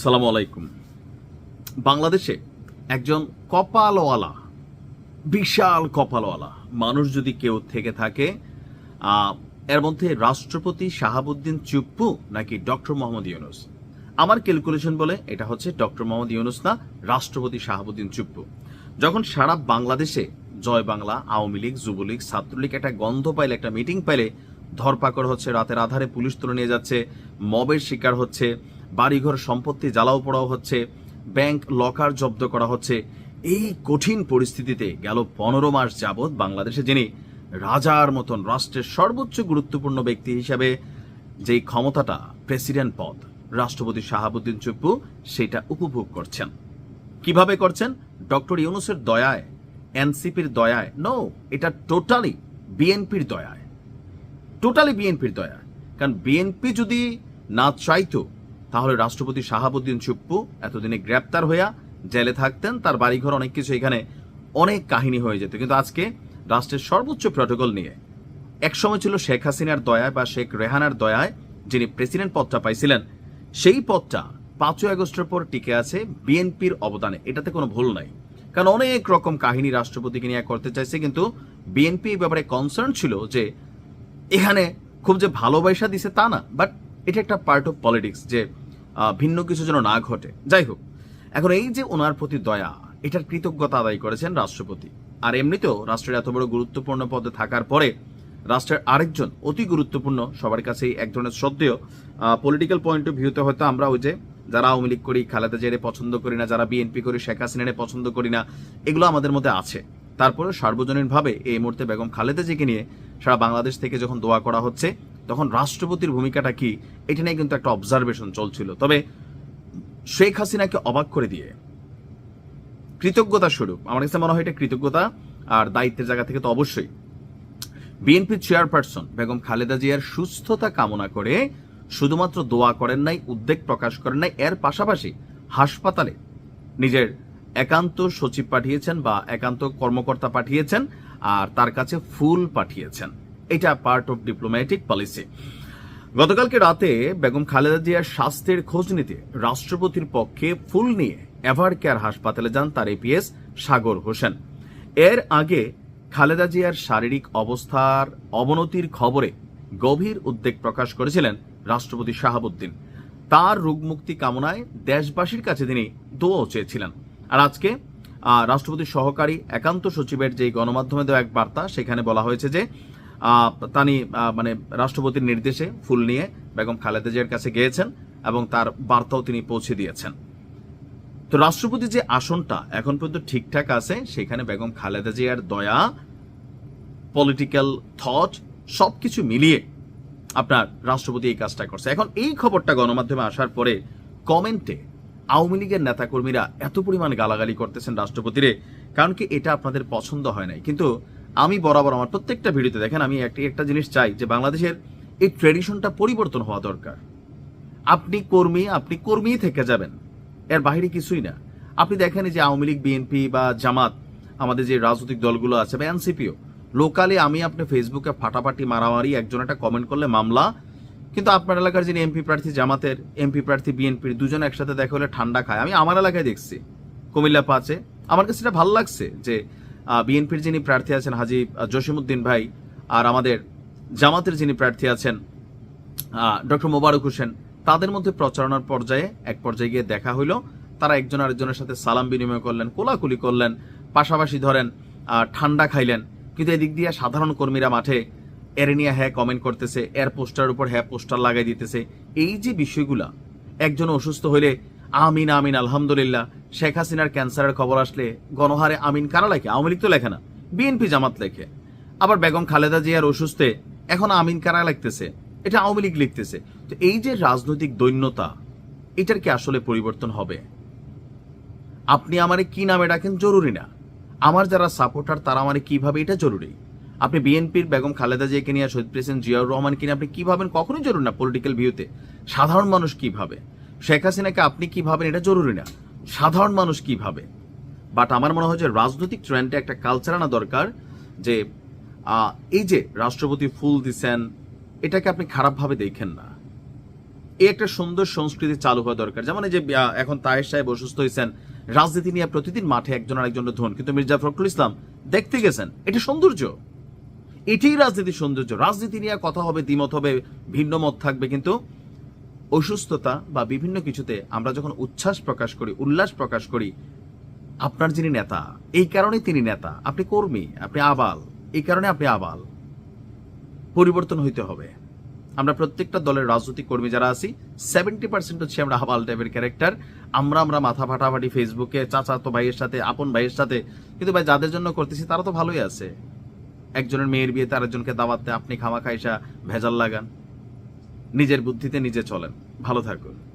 সালাম আলাইকুম। বাংলাদেশে একজন কপালওয়ালা, বিশাল কপালওয়ালা মানুষ যদি কেউ থেকে থাকে এর মধ্যে রাষ্ট্রপতি শাহাবুদ্দিন চুপ্পু নাকি ডক্টর মোহাম্মদ ইউনুস? আমার ক্যালকুলেশন বলে এটা হচ্ছে ডক্টর মোহাম্মদ ইউনুস না, রাষ্ট্রপতি শাহাবুদ্দিন চুপ্পু। যখন সারা বাংলাদেশে জয় বাংলা, আওয়ামী লীগ, যুবলীগ, ছাত্রলীগ একটা গন্ধ পাইলে, একটা মিটিং পাইলে ধরপাকড় হচ্ছে, রাতের আধারে পুলিশ তুলে নিয়ে যাচ্ছে, মবের শিকার হচ্ছে বাড়িঘর সম্পত্তি জ্বালাও পোড়াও হচ্ছে, ব্যাংক লকার জব্দ করা হচ্ছে। এই কঠিন পরিস্থিতিতে গেল পনেরো মাস যাবৎ বাংলাদেশে যিনি রাজার মতন রাষ্ট্রের সর্বোচ্চ গুরুত্বপূর্ণ ব্যক্তি হিসাবে যেই ক্ষমতাটা প্রেসিডেন্ট পদ, রাষ্ট্রপতি শাহাবুদ্দিন চুপ্পু সেটা উপভোগ করছেন। কীভাবে করছেন? ডক্টর ইউনুসের দয়ায়, এনসিপির দয়ায়। নো এটা টোটালি বিএনপির দয়ায়। টোটালি বিএনপির দয়া কারণ বিএনপি যদি না চাইতো তাহলে রাষ্ট্রপতি শাহাবুদ্দিন চুপ্পু এতদিনে গ্রেপ্তার হইয়া জেলে থাকতেন, তার বাড়িঘর অনেক কিছু এখানে অনেক কাহিনী হয়ে যেত। কিন্তু আজকে রাষ্ট্রের সর্বোচ্চ প্রটোকল নিয়ে, একসময় ছিল শেখ হাসিনার দয়ায় বা শেখ রেহানার দয়ায় যিনি প্রেসিডেন্ট পদটা পাইছিলেন, সেই পদটা পাঁচই আগস্টের পর টিকে আছে বিএনপির অবদানে। এটাতে কোনো ভুল নাই। কারণ অনেক রকম কাহিনী রাষ্ট্রপতিকে নিয়ে করতে চাইছে, কিন্তু বিএনপি এই ব্যাপারে কনসার্ন ছিল যে এখানে খুব যে ভালোবাসা দিছে তা না বাট এটা একটা পার্ট অফ পলিটিক্স যে ভিন্ন কিছু যেন না ঘটে। যাই হোক, এখন এই যে ওনার প্রতি দয়া, এটার কৃতজ্ঞতা আদায় করেছেন রাষ্ট্রপতি। আর এমনিতেও রাষ্ট্রের এত বড় গুরুত্বপূর্ণ পদে থাকার পরে রাষ্ট্রের আরেকজন অতি গুরুত্বপূর্ণ, সবার কাছেই এক ধরনের শ্রদ্ধেয় পলিটিক্যাল পয়েন্ট অফ ভিউতে হয়তো আমরা ওই যে যারা আওয়ামী লীগ করি, খালেদা জেরে পছন্দ করি না, যারা বিএনপি করি, শেখ হাসিনারে পছন্দ করি না, এগুলো আমাদের মধ্যে আছে। তারপরে সার্বজনীনভাবে এই মুহূর্তে বেগম খালেদা জিকে নিয়ে সারা বাংলাদেশ থেকে যখন দোয়া করা হচ্ছে তখন রাষ্ট্রপতির ভূমিকাটা কি? এটা নিয়ে কিন্তু একটা অবজারভেশন চলছিল। তবে শেখ হাসিনাকে অবাক করে দিয়ে কৃতজ্ঞতা স্বরূপ, আমার কাছে মনে হয় এটা কৃতজ্ঞতা আর দায়িত্বের জায়গা থেকে তো অবশ্যই। বিএনপির চেয়ারপারসন বেগম খালেদা জিয়ার সুস্থতা কামনা করে শুধুমাত্র দোয়া করেন নাই, উদ্বেগ প্রকাশ করেন নাই, এর পাশাপাশি হাসপাতালে নিজের একান্ত সচিব পাঠিয়েছেন বা একান্ত কর্মকর্তা পাঠিয়েছেন আর তার কাছে ফুল পাঠিয়েছেন। এটা পার্ট অফ ডিপ্লোম্যাটিক পলিসি গতকালকে রাতে বেগম খালেদা জিয়ার স্বাস্থ্যের খোঁজ নিতে রাষ্ট্রপতির পক্ষে ফুল নিয়ে এভার কেয়ার হাসপাতালে যান তার এপিএস সাগর হোসেন। এর আগে খালেদা জিয়ার শারীরিক অবস্থার অবনতির খবরে গভীর উদ্বেগ প্রকাশ করেছিলেন রাষ্ট্রপতি শাহাবুদ্দিন। তার রোগমুক্তি কামনায় দেশবাসীর কাছে তিনি দোয়াও চেয়েছিলেন। আর আজকে রাষ্ট্রপতির সহকারী একান্ত সচিবের যে গণমাধ্যমে দেওয়া এক বার্তা, সেখানে বলা হয়েছে যে তানি মানে রাষ্ট্রপতির নির্দেশে ফুল নিয়ে বেগম খালেদা জিয়ার কাছে গিয়েছেন এবং তার বার্তাও তিনি পৌঁছে দিয়েছেন। তো রাষ্ট্রপতি যে আসনটা এখন পর্যন্ত ঠিকঠাক আছে, সেখানে বেগম খালেদা জিয়ার দয়া পলিটিক্যাল থট সবকিছু মিলিয়ে আপনার রাষ্ট্রপতি এই কাজটা করছে। এখন এই খবরটা গণমাধ্যমে আসার পরে কমেন্টে আওয়ামী লীগের নেতাকর্মীরা এত পরিমাণ গালাগালি করতেছেন রাষ্ট্রপতিরে, কারণ কি এটা আপনাদের পছন্দ হয় নাই। কিন্তু আমি বরাবর আমার প্রত্যেকটা ভিডিওতে দেখেন, আমি একটি একটা জিনিস চাই যে বাংলাদেশের এই ট্রেডিশনটা পরিবর্তন হওয়া দরকার। আপনি কর্মী, আপনি কর্মীই থেকে যাবেন, এর বাইরে কিছুই না। আপনি দেখেন যে আওয়ামী লীগ, বিএনপি বা জামাত, আমাদের যে রাজনৈতিক দলগুলো আছে বা এনসিপিও লোকালি আমি আপনি ফেসবুকে ফাটাফাটি, মারামারি, একজন একটা কমেন্ট করলে মামলা, কিন্তু আপনার এলাকার যিনি এমপি প্রার্থী, জামাতের এমপি প্রার্থী, বিএনপির দুজন একসাথে দেখা হলে ঠান্ডা খায়। আমি আমার এলাকায় দেখছি, কুমিল্লা পাঁচে। আমার কাছে এটা ভালো লাগছে যে বিএনপির যিনি প্রার্থী আছেন হাজি জসিমুদ্দিন ভাই আর আমাদের জামাতের যিনি প্রার্থী আছেন ডক্টর মোবারক হোসেন, তাদের মধ্যে প্রচারণার পর্যায়ে এক পর্যায়ে গিয়ে দেখা হইল। তারা একজন আরেকজনের সাথে সালাম বিনিময় করলেন, কোলাকুলি করলেন, পাশাপাশি ধরেন ঠান্ডা খাইলেন। কিন্তু এদিক দিয়ে সাধারণ কর্মীরা মাঠে এরে নিয়ে হ্যাঁ কমেন্ট করতেছে, এর পোস্টার উপর হ্যাঁ পোস্টার লাগাই দিতেছে। এই যে বিষয়গুলা, একজন অসুস্থ হইলে আমিন আমিন, আলহামদুলিল্লাহ শেখ হাসিনার ক্যান্সারের খবর আসলে গণহারে আমিন কারা লেখে? আওয়ামী লীগ তো লেখে না। বিএনপি জামাত লেখে। আবার বেগম খালেদা জিয়ার অসুস্থে এখন আমিন কারা লিখতেছে? এটা আওয়ামী লীগ লিখতেছে। তো এই যে রাজনৈতিক দৈন্যতা, এটার কি আসলে পরিবর্তন হবে? আপনি আমারে কি নামে ডাকেন জরুরি না। আমার যারা সাপোর্টার, তারা আমারে কীভাবে এটা জরুরি? আপনি বিএনপির বেগম খালেদা জিয়াকে নিয়ে শহীদ প্রেসিডেন্ট জিয়াউর রহমানকে নিয়ে আপনি কি ভাবেন? কখনোই জরুরি না। পলিটিক্যাল ভিউতে সাধারণ মানুষ কি ভাবে? শেখ হাসিনাকে আপনি কি ভাবেন? এটা জরুরি না। সাধারণ মানুষ কি ভাবে? বাট আমার মনে হয় যে রাজনৈতিক ট্রেন্ডে একটা কালচার আনা দরকার যে এই যে রাষ্ট্রপতি ফুল দিছেন, এটাকে আপনি খারাপভাবে দেখেন না। এই একটা সুন্দর সংস্কৃতি চালু হওয়া দরকার। যেমন এই যে এখন তাহের সাহেব অসুস্থ হয়েছেন, রাজনীতি নিয়ে প্রতিদিন মাঠে একজন আরেকজনের ধন। কিন্তু মির্জা ফখরুল ইসলাম দেখতে গেছেন, এটা সৌন্দর্য। এটাই রাজনীতির সৌন্দর্য। রাজনীতি নিয়ে কথা হবে, দ্বিমত হবে, ভিন্ন মত থাকবে কিন্তু অসুস্থতা বা বিভিন্ন কিছুতে আমরা যখন উচ্ছ্বাস প্রকাশ করি, উল্লাস প্রকাশ করি, আপনার যিনি নেতা, এই কারণে তিনি নেতা, আপনি কর্মী, আপনি আবাল, এই কারণে আপনি আবাল, পরিবর্তন হইতে হবে। আমরা প্রত্যেকটা দলের রাজনৈতিক কর্মী যারা আছি সেভেন্টি পার্সেন্ট হচ্ছে আমরা আবাল টাইপের ক্যারেক্টার আমরা আমরা মাথা ফাটাফাটি ফেসবুকে চাচাতো ভাইয়ের সাথে, আপন ভাইয়ের সাথে, কিন্তু ভাই যাদের জন্য করতেছি তারা তো ভালোই আছে। একজনের মেয়ের বিয়েতে আরেকজনকে দাওয়াতে আপনি খামা খাইসা ভেজাল লাগান। নিজের বুদ্ধিতে নিজে চলেন। ভালো থাকুন।